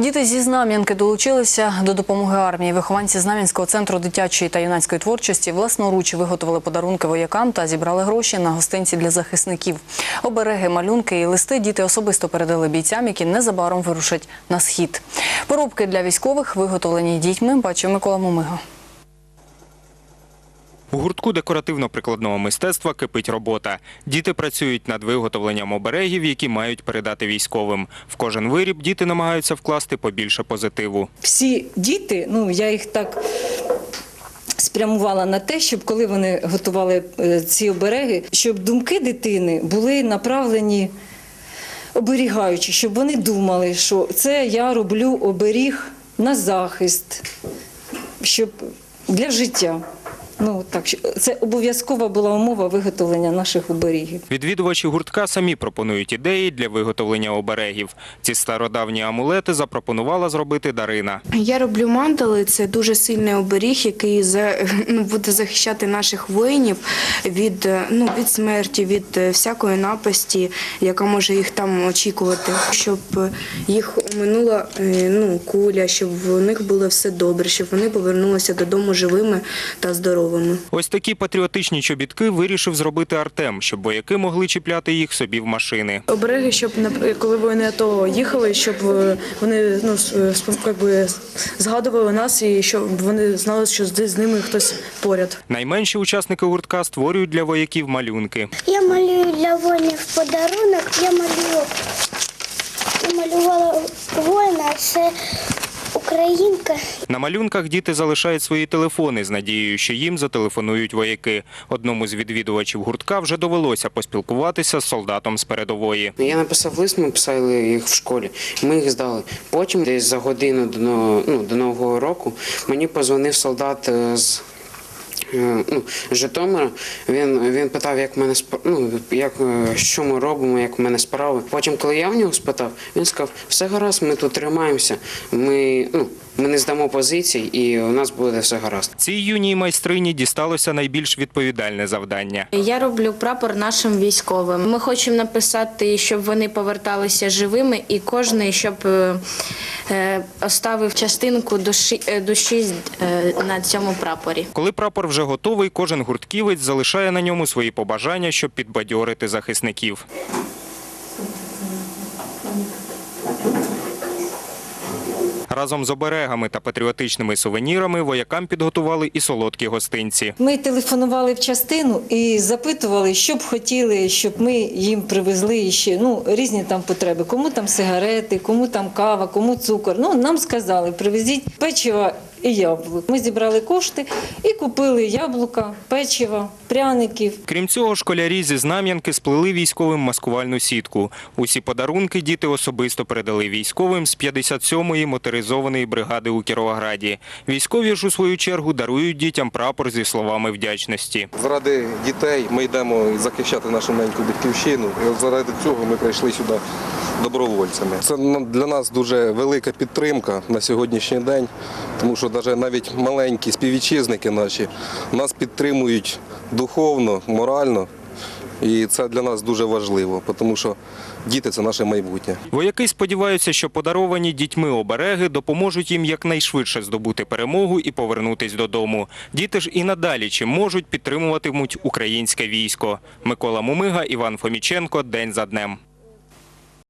Діти зі Знам'янки долучилися до допомоги армії. Вихованці Знам'янського центру дитячої та юнацької творчості власноруч виготовили подарунки воякам та зібрали гроші на гостинці для захисників. Обереги, малюнки і листи діти особисто передали бійцям, які незабаром вирушать на схід. Поробки для військових виготовлені дітьми. Бачив Микола Мумига. У гуртку декоративно-прикладного мистецтва кипить робота. Діти працюють над виготовленням оберегів, які мають передати військовим. В кожен виріб діти намагаються вкласти побільше позитиву. всі діти, ну я їх так спрямувала на те, щоб коли вони готували е, ці обереги, щоб думки дитини були направлені оберігаючи, щоб вони думали, що це я роблю оберіг на захист, щоб для життя. Ну так, що- це обов'язкова була умова виготовлення наших оберігів. Відвідувачі гуртка самі пропонують ідеї для виготовлення оберегів. Ці стародавні амулети запропонувала зробити Дарина. Я роблю мандали. Це дуже сильний оберіг, який за- ну, буде захищати наших воїнів від, е, ну, від смерті, від е, всякої напасті, яка може їх там очікувати, щоб е, їх оминула е, ну, куля, щоб у них було все добре, щоб вони повернулися додому живими та здоровими. Ось такі патріотичні чобітки вирішив зробити Артем, щоб вояки могли чіпляти їх собі в машини. Обереги, щоб коли вони АТО їхали, щоб е, вони ну е, спом- як би, згадували нас і щоб вони знали, що з ними хтось поряд. Найменші учасники гуртка створюють для вояків малюнки. Я малюю для воїнів подарунок. Я малюю, я малювала воїна, це українка. На малюнках діти залишають свої телефони з надією, що їм зателефонують вояки. Одному з відвідувачів гуртка вже довелося поспілкуватися з солдатом з передової. Я написав лист, ми писали їх в школі. Ми їх здали. Потім, десь за годину до нового, ну, до нового року, мені позвонив солдат е, з. Е, Ну, Житомира, він, він питав, як мене ну, як, е, що ми робимо, як в мене справи. Потім, коли я в нього спитав, він сказав, все гаразд, ми тут тримаємося, ми, ну, ми не здамо позицій і у нас буде все гаразд. Цій юній майстрині дісталося найбільш відповідальне завдання. Я роблю прапор нашим військовим. Ми хочемо написати, щоб вони поверталися живими, і кожен, щоб е, оставив частинку душі, душі е, на цьому прапорі. Коли прапор вже готовий, кожен гуртківець залишає на ньому свої побажання, щоб підбадьорити захисників. Разом з оберегами та патріотичними сувенірами воякам підготували і солодкі гостинці. Ми телефонували в частину і запитували, що б хотіли, щоб ми їм привезли ще ну різні там потреби. Кому там сигарети, кому там кава, кому цукор. Ну нам сказали, привезіть печиво і яблук. Ми зібрали кошти і купили яблука, печиво, пряників. Крім цього, школярі зі Знам'янки сплели військовим маскувальну сітку. Усі подарунки діти особисто передали військовим з 57-ї моторизованої бригади у Кіровограді. Військові ж у свою чергу дарують дітям прапор зі словами вдячності. Заради дітей ми йдемо захищати нашу маленьку батьківщину. І заради цього ми прийшли сюди добровольцями. Це для нас дуже велика підтримка на сьогоднішній день, тому що навіть маленькі співвітчизники наші нас підтримують духовно, морально. І це для нас дуже важливо, тому що діти це наше майбутнє. Вояки сподіваються, що подаровані дітьми обереги допоможуть їм якнайшвидше здобути перемогу і повернутись додому. Діти ж і надалі чим можуть підтримуватимуть українське військо. Микола Мумига, Іван Фоміченко. День за днем.